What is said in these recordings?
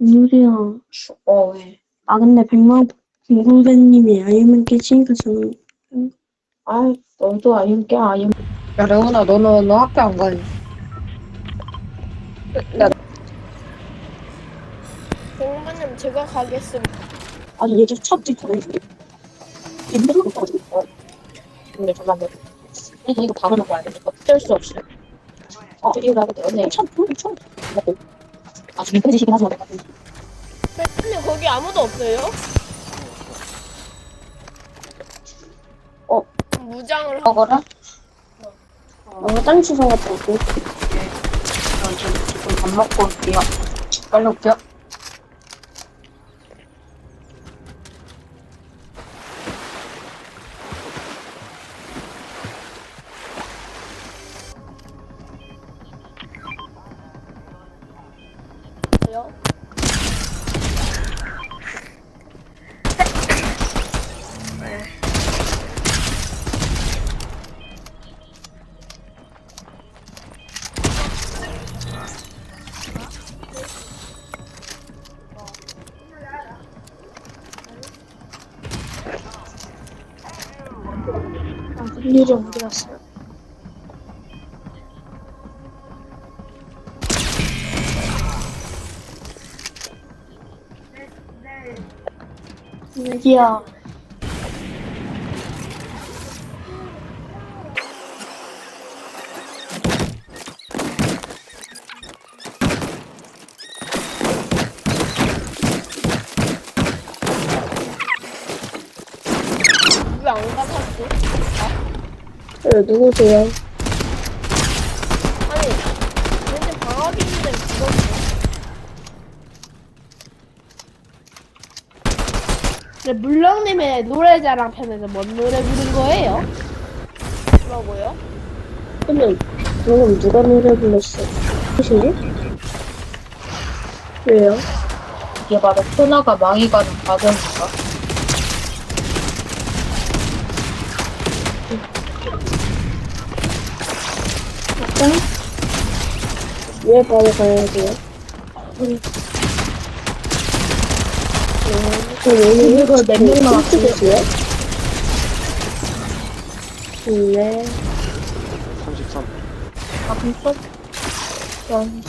유리야. 어, 왜? 아, 근데 백만 김선배님이 아이만 깨지니까 저는 아, 너도 아이언 깨, 아이언. 야, 레오나, 너는, 너 학교 안 가니? 야, 공부님 제가 가겠습니다. 아니 얘들 첫 뒤에 힘들어 거든 어. 근데 잠깐만. 이거, 이거 바로 먹어야 돼. 어쩔 수 없이. 어, 이거 나도 내가 첫 처음 먹고 아 지금 꺼지시긴 하지만 내가 백님 거기 아무도 없어요? 어. 무장을 하고 먹어라? 어 딴치 사왔다고 저 지금, 지금 밥 먹고 올게요. 빨리 올게요. 있어요. 아 일이 어디 갔어요? 여기야 왜안 가봤지? 네, 누구세요? 아니 왠지 방학인데 죽었어. 네, 물렁님의 노래자랑 편에서 뭔 노래 부른 거예요? 뭐라고요? 근데 방금 누가 노래 불렀어? 무슨지? 왜요? 이게 바로 코나가 망이 가는 과정인가? 일단 왜 바로 가야 돼요? 음. 어, 저 오늘 이거 몇 명만 왔어요? 요 네. 33. 아? 연.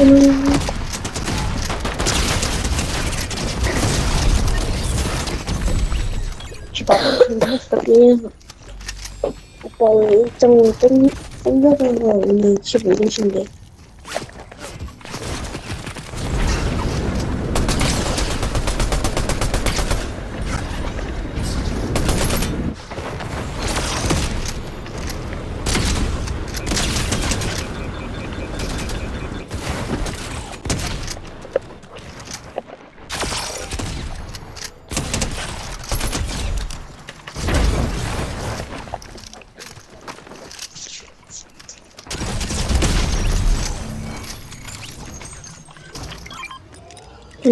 음. 예. 오빠 오늘 일정 끝, 끝나는 거 오늘 집 오신데.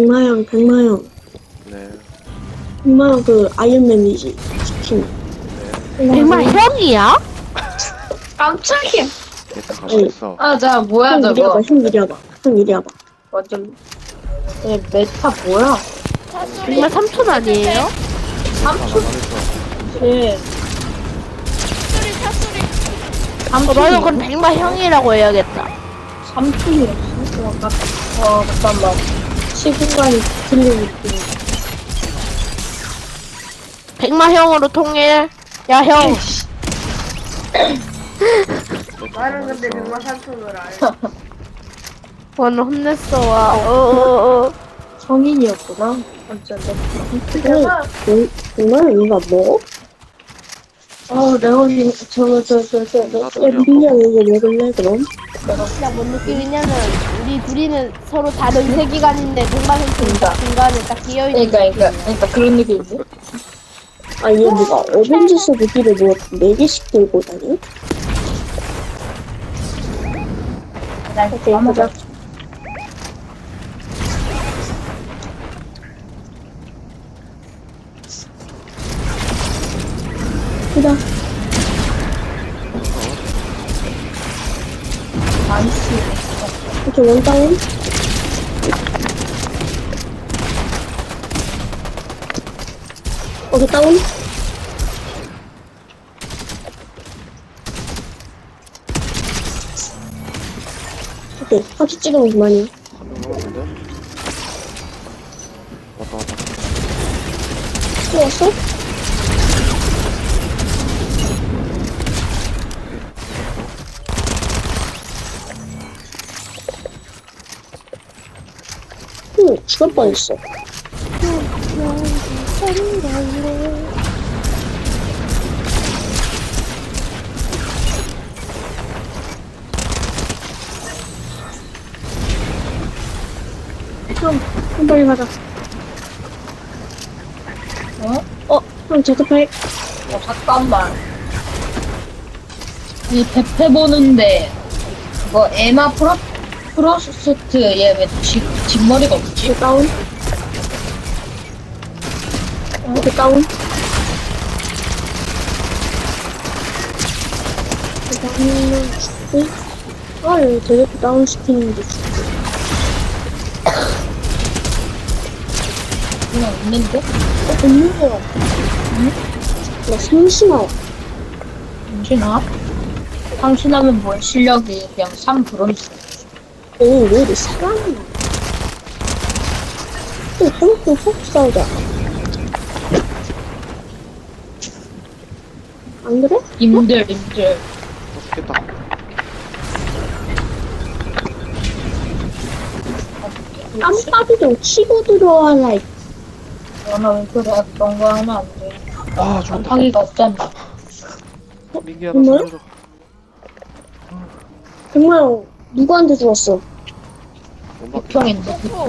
백마영, 백마영. 네. 백마영 그 아이언맨이지. 치킨. 백마 형이야? 깜짝이야! 일단 있어. 아, 자, 뭐야, 형 이리 저거. 와봐, 형 이리 와봐. 형 이리 와봐. 완전. 얘 메타 뭐야? 백마 삼촌 아니에요? 얘 차소리 차소리 어, 나도 그럼 백마 형이라고 해야겠다. 삼촌이었어? 어, 아까, 어, 잠깐만. 시간이 틀리고 백마 형으로 통일. 야 형. 나는 근데 백마 오늘 혼냈어 와. 어어어. 성인이었구나. 완전 백- 백마영 이거 뭐? 아, 레온이, 저거, 저, 저, 저, 저, 야, 민영 이거 먹을래, 그럼? 진짜 뭔 느낌이냐면 우리 둘이는 서로 다른 세계관인데 형은 그러니까. 중간에 딱 끼어있는 그러니까, 그러니까, 그러니까 그런 느낌이지. 아, 얘 누가 어벤져스 무기를 뭐 4개씩 들고 다니? 오케이, 보 자. 보자. 나이스. 저 원다운. 거기 다운. 오케이, 파티 찍으면 그만이야. 한명 남았는데? 왔다 왔다 또 왔어? 응, 죽을 뻔했어. 형, 형 빨리 가자. 어? 어, 형 제트팩. 어, 잠깐만. 이 대패 보는데, 그거 에마 프로, 프로스트 얘왜 뒷머리가 없지? 그 다운. 그 다운. 그 다운은 죽고. 아, 여기 되게 다운 시키는데 죽고. 그냥 있는데? 어, 없는 거 같아. 나 상심하. 당신아? 당신하면 뭐야? 실력이 그냥 3 브론즈. 오, 왜 이리 사람이 많아. 또, 또, 또, 속 싸우자. 안 그래? 님들. 또 죽겠다 깜빡이 좀 치고 들어와라. 이 너나 왜 그래? 그런 거 하면 안 돼. 아 죽었다 깜빡이가 없잖아. 민기야 나 정말? 살려줘 정말, 누구한테 죽었어?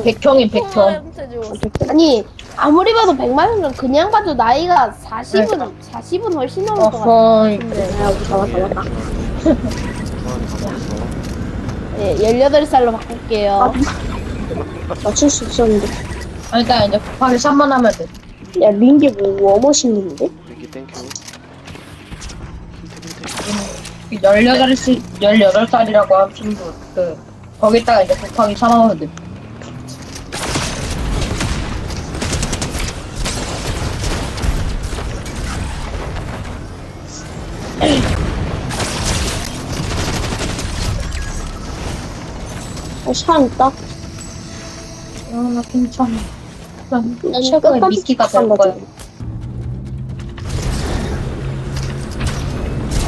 백형인 백형. 형한테 죽었어. 아니 아무리 봐도 100만 원 그냥 봐도 나이가 40은 40은 훨씬 넘을 것 같아. 어허이. 야, 우리 잡았다, 왔다. 중앙에 가봤어 예, 18살로 바꿀게요. 맞출 수 있었는데. 아니, 일단 이제 곱하기 3만 하면 돼. 야, 민기 뭐, 워머신인데? 민기 땡큐 힌트 힌트 18살, 18살이라고 하신 분, 그, 거기다가 이제 곱하기 3 하면 돼. 어, 샤 있다. 아, 나 괜찮아. 난난 끝까지 미끼가 될 거야.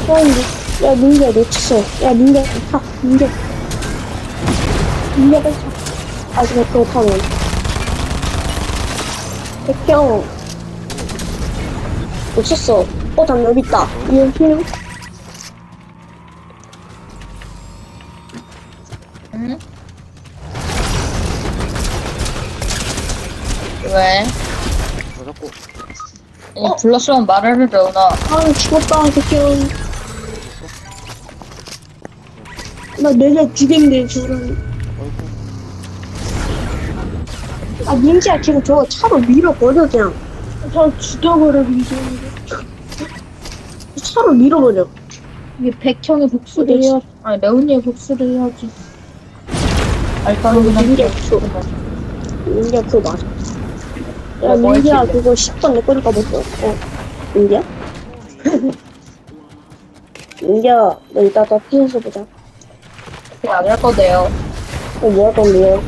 야, 민기. 야, 민기야, 놓쳤어. 야, 민기야, 타. 민기. 민기야, 빨리 타. 아, 지금 그거 타면. 백경. 놓쳤어. 어, 단 여기 있다. 이거 필요? 응? 왜? 나 잡고 아니, 불렀으면 말을 해줘, 나. 아, 죽었다, 백경. 나 내가 죽겠네, 저런. 아, 민지야, 지금 저거 차로 밀어버려, 그냥. 저 죽여버려, 민지. 차로 밀어버려. 이게 백형의 복수를 해야, 아니, 레온이의 복수를 해야지. 알바는 그냥. 민기야, 그거. 민기야, 그거 맞아. 야, 뭐 민기야, 했지? 그거 10번 내 거니까 못 써. 어, 민기야? 민기야, 너 이따 더 피해서 보자. 안할 거대요. 어, 뭐할 건데요?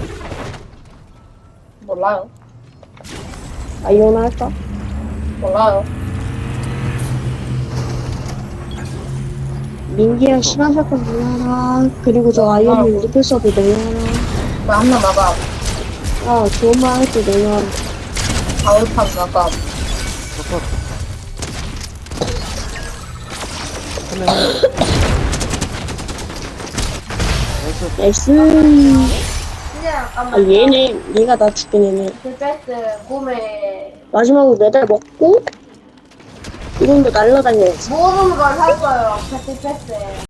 몰라요. 아이오나 할까? 몰라요. 민기야, 시간 사건 내놔라. 그리고 저 아이오는 리플서도 내놔라. 나 한명 나가. 아, 좋은 말할때 내놔라. 가을판 나가. 잠깐 그냥 아, 얘네, 얘가 나 죽긴 했네. 그 꿈에 마지막으로 메달 먹고, 이건도 날라다녀야지. 모든 걸할 거예요. 패스 패스.